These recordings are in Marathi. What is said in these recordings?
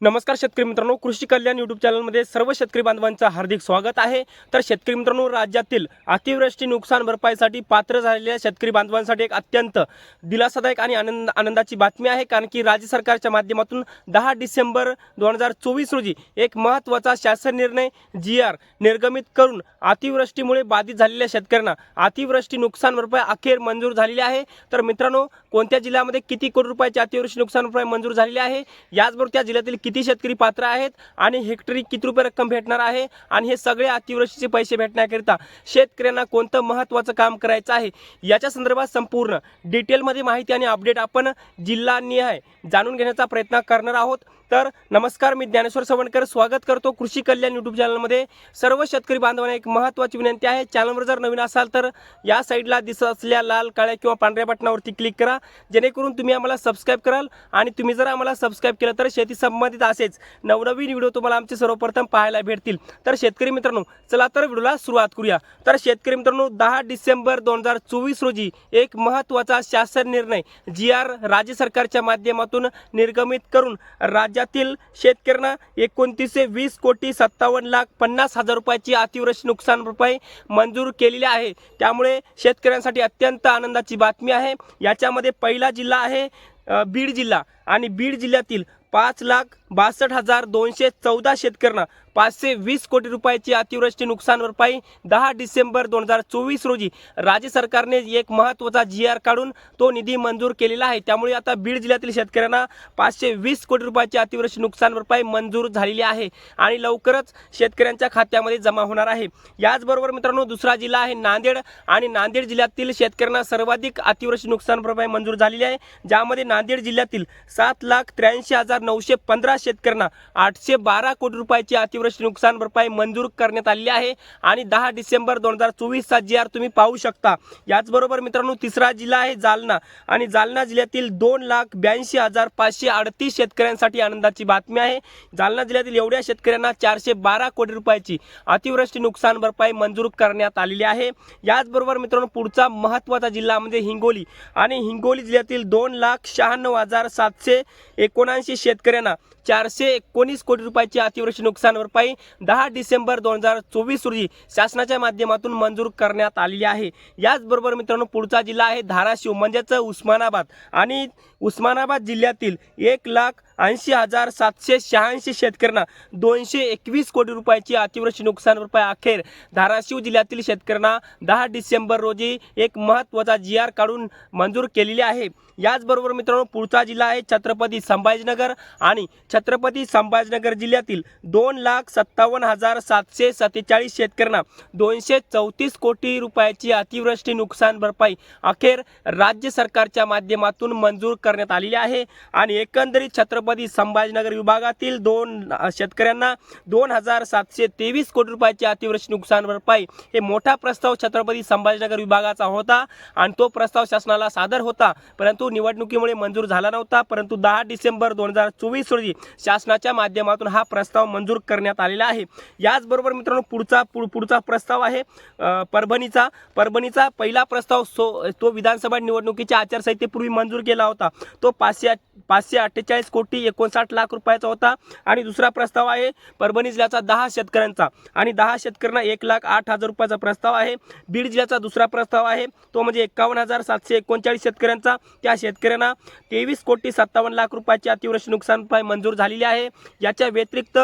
नमस्कार शेतकरी मित्रांनो कृषी कल्याण यूट्यूब चॅनलमध्ये सर्व शेतकरी बांधवांचं हार्दिक स्वागत आहे. तर शेतकरी मित्रांनो राज्यातील अतिवृष्टी नुकसान भरपाईसाठी पात्र झालेल्या शेतकरी बांधवांसाठी एक अत्यंत दिलासादायक आणि आनंद आनंदाची बातमी आहे. कारण की राज्य सरकारच्या माध्यमातून दहा डिसेंबर दोन हजार चोवीस रोजी एक महत्त्वाचा शासन निर्णय जी आर निर्गमित करून अतिवृष्टीमुळे बाधित झालेल्या शेतकऱ्यांना अतिवृष्टी नुकसान भरपाई अखेर मंजूर झालेली आहे. तर मित्रांनो कोणत्या जिल्ह्यामध्ये किती कोटी रुपयाची अतिवृष्टी नुकसान भरपाई मंजूर झालेली आहे? याचबरोबर त्या जिल्ह्यातील किती शेतकरी पात्र आहेत आणि हेक्टरी किती रुपये रक्कम भेटणार आहे आणि हे सगळे अतिवृष्टीचे पैसे भेटण्याकरिता शेतकऱ्यांना कोणतं महत्त्वाचं काम करायचं आहे? याच्या संदर्भात संपूर्ण डिटेलमध्ये माहिती आणि अपडेट आपण जिल्हानिहाय जाणून घेण्याचा प्रयत्न करणार आहोत. तर नमस्कार मी ज्ञानेश्वर सवणकर. स्वागत करतो कृषी कल्याण यूट्यूब चॅनलमध्ये सर्व शेतकरी बांधवांना एक महत्त्वाची विनंती आहे. चॅनलवर जर नवीन असाल तर या साईडला दिसत असलेल्या लाल काळ्या किंवा पांढऱ्या बटनावरती क्लिक करा. जेणेकरून तुम्ही आम्हाला सबस्क्राईब कराल आणि तुम्ही जर आम्हाला सबस्क्राईब केलं तर शेती संबंधित असेच नवनवीन व्हिडिओ तुम्हाला आमचे सर्वप्रथम पाहायला भेटतील. तर शेतकरी मित्रांनो चला तर व्हिडिओला सुरुवात करूया. तर शेतकरी मित्रांनो दहा डिसेंबर दोन हजार चोवीस रोजी एक महत्त्वाचा शासन निर्णय जी आर राज्य सरकारच्या माध्यमातून निर्गमित करून राज्य राज्यातील शेतकऱ्यांना एकोणतीसशे वीस कोटी सत्तावन्न लाख पन्नास हजार रुपयाची अतिवृष्टी नुकसान भरपाई मंजूर केलेली आहे. त्यामुळे शेतकऱ्यांसाठी अत्यंत आनंदाची बातमी आहे. याच्यामध्ये पहिला जिल्हा आहे बीड जिल्हा. आणि बीड जिल्ह्यातील पाच लाख बासष्ट हजार दोनशे चौदा शेतकऱ्यांना पाचशे वीस कोटी रुपयाची अतिवृष्टी नुकसान भरपाई दहा डिसेंबर दोन हजार चोवीस रोजी राज्य सरकारने एक महत्त्वाचा जी आर काढून तो निधी मंजूर केलेला आहे. त्यामुळे आता बीड जिल्ह्यातील शेतकऱ्यांना पाचशे वीस कोटी रुपयाची अतिवृष्टी नुकसान भरपाई मंजूर झालेली आहे आणि लवकरच शेतकऱ्यांच्या खात्यामध्ये जमा होणार आहे. याचबरोबर मित्रांनो दुसरा जिल्हा आहे नांदेड आणि नांदेड जिल्ह्यातील शेतकऱ्यांना सर्वाधिक अतिवृष्टी नुकसान भरपाई मंजूर झालेली आहे. ज्यामध्ये नांदेड जिल्ह्यातील सात लाख त्र्याऐंशी हजार नऊशे पंधरा शेतकऱ्यांना आठशे बारा कोटी रुपयाची अतिवृष्टी नुकसान भरपाई मंजूर करण्यात आलेली आहे. आणि दहा डिसेंबर दोन हजार चोवीसचा जी आर तुम्ही पाहू शकता. याचबरोबर मित्रांनो तिसरा जिल्हा आहे जालना. आणि जालना जिल्ह्यातील दोन लाख ब्याऐंशी हजार पाचशे अडतीस शेतकऱ्यांसाठी आनंदाची बातमी आहे. जालना जिल्ह्यातील एवढ्या शेतकऱ्यांना चारशे बारा कोटी रुपयाची अतिवृष्टी नुकसान भरपाई मंजूर करण्यात आलेली आहे. याचबरोबर मित्रांनो पुढचा महत्त्वाचा जिल्हा म्हणजे हिंगोली. आणि हिंगोली जिल्ह्यातील दोन लाख शहाण्णव हजार सातशे एकोणऐंशी शेतकऱ्यांना चारशे एकोणीस कोटी रुपयाची अतिवृष्टी नुकसान भरपाई दहा डिसेंबर दोन हजार चोवीस रोजी शासनाच्या माध्यमातून मंजूर करण्यात आलेली आहे. याचबरोबर मित्रांनो पुढचा जिल्हा आहे धाराशिव म्हणजेच उस्मानाबाद. आणि उस्मानाबाद जिल्ह्यातील एक लाख ऐंशी हजार सातशे शहाऐंशी शेतकऱ्यांना दोनशे एकवीस कोटी रुपयाची अतिवृष्टी नुकसान भरपाई अखेर. धाराशिव जिल्ह्यातील शेतकऱ्यांना दहा डिसेंबर रोजी एक महत्त्वाचा जी आर काढून मंजूर केलेली आहे. याचबरोबर मित्रांनो पुढचा जिल्हा आहे छत्रपती संभाजीनगर आणि छत्रपती संभाजीनगर जिल्ह्यातील दोन लाख सत्तावन्न हजार सातशे सत्तेचाळीस शेतकऱ्यांना दोनशे चौतीस कोटी रुपयाची अतिवृष्टी नुकसान भरपाई अखेर राज्य सरकारच्या माध्यमातून मंजूर करण्यात आलेली आहे. आणि एकंदरीत छत्रपती संभाजीनगर विभागातील दोन शेतकऱ्यांना दोन हजार सातशे तेवीस कोटी रुपयाची अतिवृष्टी नुकसान भरपाई हे मोठा प्रस्ताव छत्रपती संभाजीनगर विभागाचा होता आणि तो प्रस्ताव शासनाला सादर होता. परंतु निवडणुकीमुळे मंजूर झाला नव्हता. परंतु दहा डिसेंबर दोन हजार चोवीस रोजी शासनाच्या माध्यमातून हा प्रस्ताव मंजूर करण्यात आलेला आहे. याचबरोबर मित्रांनो पुढचा पुढचा प्रस्ताव आहे परभणीचा. परभणीचा पहिला प्रस्ताव सो तो विधानसभा निवडणुकीच्या आचारसंहितेपूर्वी मंजूर केला होता. तो पाचशे पाचशे अठ्ठेचाळीस कोटी एकोणसाठ लाख रुपयाचा होता. आणि दुसरा प्रस्ताव आहे परभणी जिल्ह्याचा दहा शेतकऱ्यांचा. आणि दहा शेतकऱ्यांना एक लाख आठ हजार रुपयाचा प्रस्ताव आहे. बीड जिल्ह्याचा दुसरा प्रस्ताव आहे तो म्हणजे एकावन्न हजार सातशे एकोणचाळीस शेतकऱ्यांचा. त्या शेतकऱ्यांना तेवीस कोटी सत्तावन्न लाख रुपयाची अतिवृष्टी नुकसान भरपाई मंजूर झालेली आहे. याच्या व्यतिरिक्त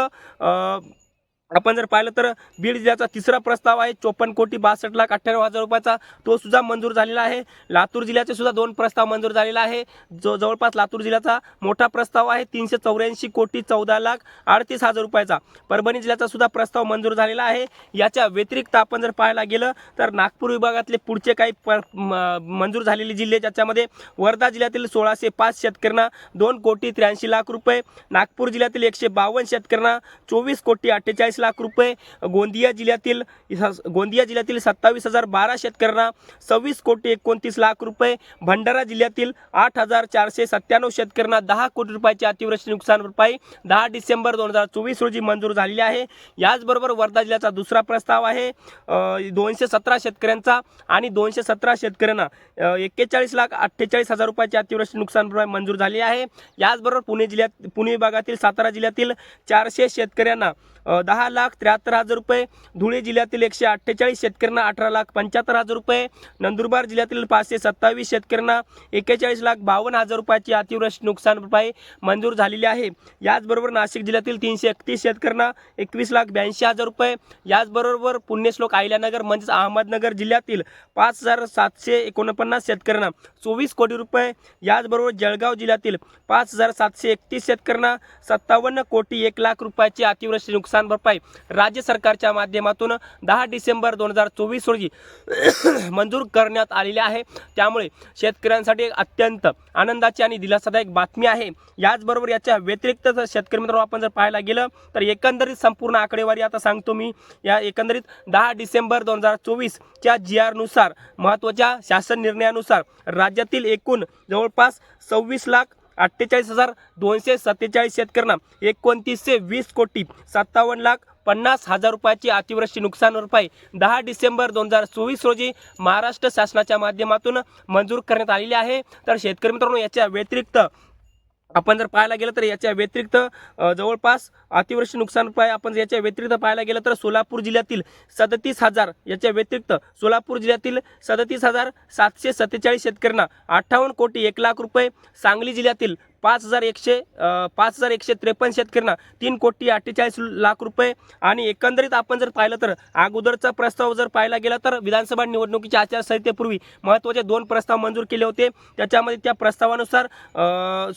आपण जर पाहिलं तर बीड जिल्ह्याचा तिसरा प्रस्ताव आहे चोपन्न कोटी बासष्ट लाख अठ्ठ्याण्णव हजार रुपयाचा. तो सुद्धा मंजूर झालेला आहे. लातूर जिल्ह्याचे सुद्धा दोन प्रस्ताव मंजूर झालेला आहे. जो जवळपास लातूर जिल्ह्याचा मोठा प्रस्ताव आहे तीनशे चौऱ्याऐंशी कोटी चौदा लाख अडतीस हजार रुपयाचा. परभणी जिल्ह्याचा सुद्धा प्रस्ताव मंजूर झालेला आहे. याच्या व्यतिरिक्त आपण जर पाहायला गेलं तर नागपूर विभागातले पुढचे काही मंजूर झालेले जिल्हे ज्याच्यामध्ये वर्धा जिल्ह्यातील सोळाशे पाच शेतकऱ्यांना दोन कोटी त्र्याऐंशी लाख रुपये नागपूर जिल्ह्यातील एकशे बावन्न शेतकऱ्यांना चोवीस कोटी अठ्ठेचाळीस एक्केचाळीस लाख रुपये गोंदिया जिल्ह्यातील गोंदिया जिल्ह्यातील सत्तावीस हजार बारा शेतकऱ्यांना सव्वीस कोटी एकोणतीस लाख रुपये भंडारा जिल्ह्यातील आठ हजार चारशे सत्त्याण्णव शेतकऱ्यांना दहा कोटी रुपयाची अतिवृष्टी नुकसान भरपाई दहा डिसेंबर दोन हजार चोवीस रोजी मंजूर झालेली आहे. याचबरोबर वर्धा जिल्ह्याचा दुसरा प्रस्ताव आहे. दोनशे सतरा शेतकऱ्यांचा आणि दोनशे सतरा शेतकऱ्यांना एक्केचाळीस लाख अठ्ठेचाळीस हजार रुपयाची अतिवृष्टी नुकसान भरपाई मंजूर झाली आहे. याचबरोबर पुणे जिल्ह्यात पुणे विभागातील सातारा जिल्ह्यातील चारशे शेतकऱ्यांना दहा दहा लाख त्र्याहत्तर हजार रुपये धुळे जिल्ह्यातील एकशे अठ्ठेचाळीस शेतकऱ्यांना अठरा लाख पंच्याहत्तर हजार रुपये नंदुरबार जिल्ह्यातील पाचशे सत्तावीस शेतकऱ्यांना एक्केचाळीस लाख बावन्न हजार रुपयाची अतिवृष्टी नुकसान भरपाई मंजूर झालेली आहे. याचबरोबर नाशिक जिल्ह्यातील तीनशे एकतीस शेतकऱ्यांना एकवीस लाख ब्याऐंशी हजार रुपये याचबरोबर पुण्यश्लोक अहिल्यानगर म्हणजेच अहमदनगर जिल्ह्यातील पाच हजार सातशे एकोणपन्नास शेतकऱ्यांना चोवीस कोटी रुपये याचबरोबर जळगाव जिल्ह्यातील पाच हजार सातशे एकतीस शेतकऱ्यांना सत्तावन्न कोटी एक लाख रुपयाची अतिवृष्टी नुकसान भरपाई राज्य सरकारच्या माध्यमातून दहा डिसेंबर दोन हजार चोवीस रोजी मंजूर करण्यात आलेले आहे. त्यामुळे शेतकऱ्यांसाठी एक अत्यंत आनंदाची आणि दिलासादायक बातमी आहे. याचबरोबर याच्या व्यतिरिक्त जर शेतकरी मित्रांनो आपण जर पाहायला गेलं तर एकंदरीत संपूर्ण आकडेवारी आता सांगतो मी. या एकंदरीत दहा डिसेंबर दोन हजार चोवीसच्या जी आरनुसार महत्त्वाच्या शासन निर्णयानुसार राज्यातील एकूण जवळपास सव्वीस लाख अठ्ठेचाळीस हजार दोनशे सत्तेचाळीस शेतकऱ्यांना एकोणतीसशे वीस कोटी सत्तावन्न लाख पन्नास हजार रुपयाची अतिवृष्टी नुकसान भरपाई दहा डिसेंबर दोन हजार चोवीस रोजी महाराष्ट्र शासनाच्या माध्यमातून मंजूर करण्यात आलेली आहे. तर शेतकरी मित्रांनो याच्या व्यतिरिक्त आपण जर पाहायला गेलं तर याच्या व्यतिरिक्त जवळपास अतिवृष्टी नुकसान पाय आपण जर याच्या व्यतिरिक्त पाहायला गेलं तर सोलापूर जिल्ह्यातील सदतीस हजार याच्या व्यतिरिक्त सोलापूर जिल्ह्यातील सदतीस हजार सातशे सत्तेचाळीस शेतकऱ्यांना अठ्ठावन्न कोटी एक लाख रुपये सांगली जिल्ह्यातील पाच हजार एकशे पाच हजार एकशे त्रेपन्न शेतकऱ्यांना तीन कोटी अठ्ठेचाळीस लाख रुपये. आणि एकंदरीत आपण जर पाहिलं तर अगोदरचा प्रस्ताव जर पाहायला गेला तर विधानसभा निवडणुकीच्या आचारसंहितेपूर्वी महत्त्वाचे दोन प्रस्ताव मंजूर केले होते. त्याच्यामध्ये त्या प्रस्तावानुसार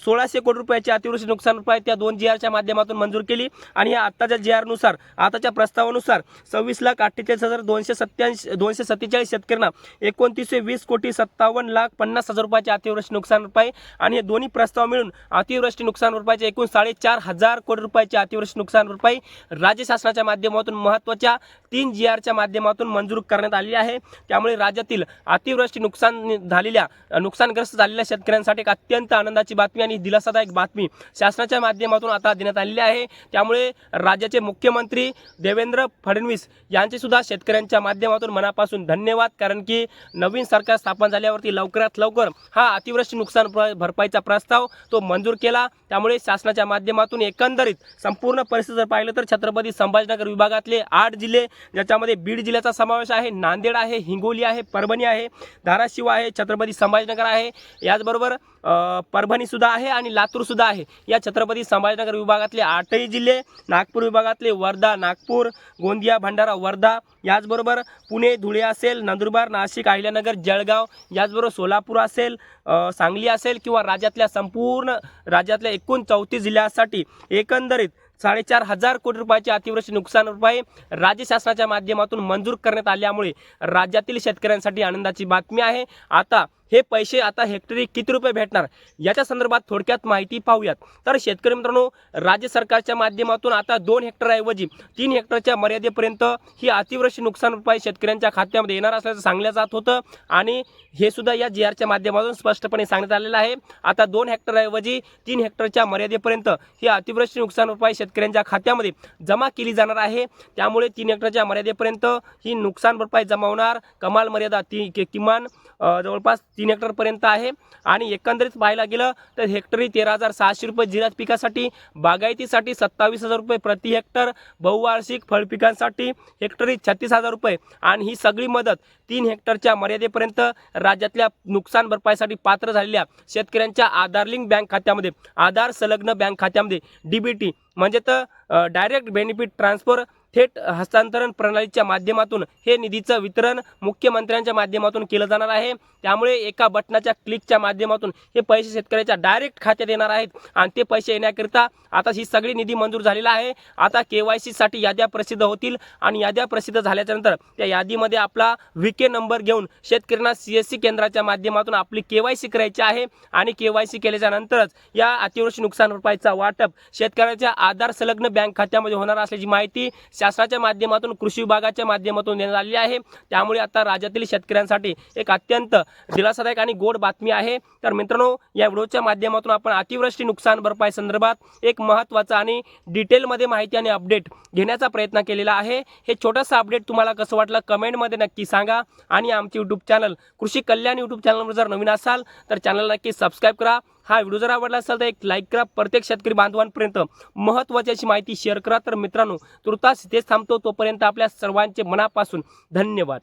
सोळाशे कोटी रुपयाची अतिवृष्टी नुकसान रुपये त्या दोन जी आरच्या माध्यमातून मंजूर केली. आणि या आत्ताच्या जी आरनुसार आताच्या प्रस्तावानुसार सव्वीस लाख अठ्ठेचाळीस हजार दोनशे सत्त्याऐंशी दोनशे सत्तेचाळीस शेतकऱ्यांना एकोणतीसशे वीस कोटी सत्तावन्न लाख पन्नास हजार रुपयाची अतिवृष्टी नुकसान रुपये. आणि हे दोन्ही प्रस्ताव मिळून अतिवृष्टी नुकसान भरपाईचे एकूण साडेचार हजार कोटी रुपयाची अतिवृष्टी नुकसान भरपाई राज्य शासनाच्या माध्यमातून महत्त्वाच्या तीन जी आरच्या माध्यमातून मंजूर करण्यात आली आहे. त्यामुळे राज्यातील अतिवृष्टी नुकसान झालेल्या नुकसानग्रस्त झालेल्या शेतकऱ्यांसाठी एक अत्यंत आनंदाची बातमी आणि दिलासादायक बातमी शासनाच्या माध्यमातून आता देण्यात आलेली आहे. त्यामुळे राज्याचे मुख्यमंत्री देवेंद्र फडणवीस यांचे सुद्धा शेतकऱ्यांच्या माध्यमातून मनापासून धन्यवाद कारण की नवीन सरकार स्थापन झाल्यावरती लवकरात लवकर हा अतिवृष्टी नुकसान भरपाईचा प्रस्ताव तो मंजूर केला. त्यामुळे शासनाच्या माध्यमातून एकंदरीत संपूर्ण परिस्थिती जर पाहिलं तर छत्रपती संभाजीनगर विभागातले आठ जिल्हे ज्याच्यामध्ये बीड जिल्ह्याचा समावेश आहे नांदेड आहे हिंगोली आहे परभणी आहे धाराशिव आहे छत्रपती संभाजीनगर आहे. याचबरोबर परभणीसुद्धा आहे आणि लातूरसुद्धा आहे. या छत्रपती संभाजीनगर विभागातले आठही जिल्हे नागपूर विभागातले वर्धा नागपूर गोंदिया भंडारा वर्धा याचबरोबर पुणे धुळे असेल नंदुरबार नाशिक अहिल्यानगर जळगाव याचबरोबर सोलापूर असेल सांगली असेल किंवा राज्यातल्या संपूर्ण राज्यातल्या एकूण चौतीस जिल्ह्यासाठी एकंदरीत साडेचार हजार कोटी रुपयाची अतिवृष्टी नुकसान रुपये राज्य शासनाच्या माध्यमातून मंजूर करण्यात आल्यामुळे राज्यातील शेतकऱ्यांसाठी आनंदाची बातमी आहे. आता हे पैसे आता हेक्टरी किती रुपये भेटणार? याच्या संदर्भात थोडक्यात माहिती पाहूयात. तर शेतकरी मित्रांनो राज्य सरकारच्या माध्यमातून आता दोन हेक्टरऐवजी तीन हेक्टरच्या मर्यादेपर्यंत ही अतिवृष्टी नुकसान भरपाई शेतकऱ्यांच्या खात्यामध्ये येणार असल्याचं सांगलं जात होतं. आणि हे सुद्धा या जी आरच्या माध्यमातून स्पष्टपणे सांगण्यात आलेलं आहे. आता दोन हेक्टरऐवजी तीन हेक्टरच्या मर्यादेपर्यंत ही अतिवृष्टी नुकसान भरपाई शेतकऱ्यांच्या खात्यामध्ये जमा केली जाणार आहे. त्यामुळे तीन हेक्टरच्या मर्यादेपर्यंत ही नुकसान भरपाई जमा होणार. कमाल मर्यादा ती किमान जवळपास तीन हेक्टरपर्यंत आहे. आणि एकंदरीत पाहायला गेलं तर हेक्टरी तेरा हजार सहाशे रुपये जिराज पिकासाठी बागायतीसाठी सत्तावीस हजार रुपये प्रति हेक्टर बहुवार्षिक फळपिकांसाठी हेक्टरी छत्तीस हजार रुपये. आणि ही सगळी मदत तीन हेक्टरच्या मर्यादेपर्यंत राज्यातल्या नुकसान भरपाईसाठी पात्र झालेल्या शेतकऱ्यांच्या आधार लिंक बँक खात्यामध्ये आधार संलग्न बँक खात्यामध्ये डी बी टी म्हणजे तर डायरेक्ट बेनिफिट ट्रान्सफर थेट हस्तांतरण प्रणालीच्या माध्यमातून हे निधीचं वितरण मुख्यमंत्र्यांच्या माध्यमातून केलं जाणार आहे. त्यामुळे एका बटनाच्या क्लिकच्या माध्यमातून हे पैसे शेतकऱ्याच्या डायरेक्ट खात्यात येणार आहेत आणि ते पैसे येण्याकरिता आता ही सगळी निधी मंजूर झालेला आहे. आता के वाय सीसाठी याद्या प्रसिद्ध होतील आणि याद्या प्रसिद्ध झाल्याच्यानंतर त्या यादीमध्ये आपला विके के नंबर घेऊन शेतकऱ्यांना सी एस सी केंद्राच्या माध्यमातून आपली के वाय सी करायची आहे आणि के वाय सी केल्याच्या नंतरच या अतिवृष्टी नुकसान भरपाईचा वाटप शेतकऱ्याच्या आधार संलग्न बँक खात्यामध्ये होणार असल्याची माहिती शासनाच्या माध्यमातून कृषी विभागाच्या माध्यमातून देण्यात आलेली आहे. त्यामुळे आता राज्यातील शेतकऱ्यांसाठी एक अत्यंत दिलासादायक आणि गोड बातमी आहे. तर मित्रांनो या व्हिडिओच्या माध्यमातून आपण अतिवृष्टी नुकसान भरपाई संदर्भात एक महत्त्वाचं आणि डिटेलमध्ये माहिती आणि अपडेट घेण्याचा प्रयत्न केलेला आहे. हे छोटंसं अपडेट तुम्हाला कसं वाटलं कमेंटमध्ये नक्की सांगा. आणि आमचे यूट्यूब चॅनल कृषी कल्याण यूट्यूब चॅनलवर जर नवीन असाल तर चॅनल नक्की सबस्क्राईब करा. हा व्हिडिओ जर आवडला असेल तर एक लाईक करा. प्रत्येक शेतकरी बांधवांपर्यंत महत्त्वाची अशी माहिती शेअर करा. तर मित्रांनो तुर्तास इथेच थांबतो. तोपर्यंत आपल्या सर्वांचे मनापासून धन्यवाद.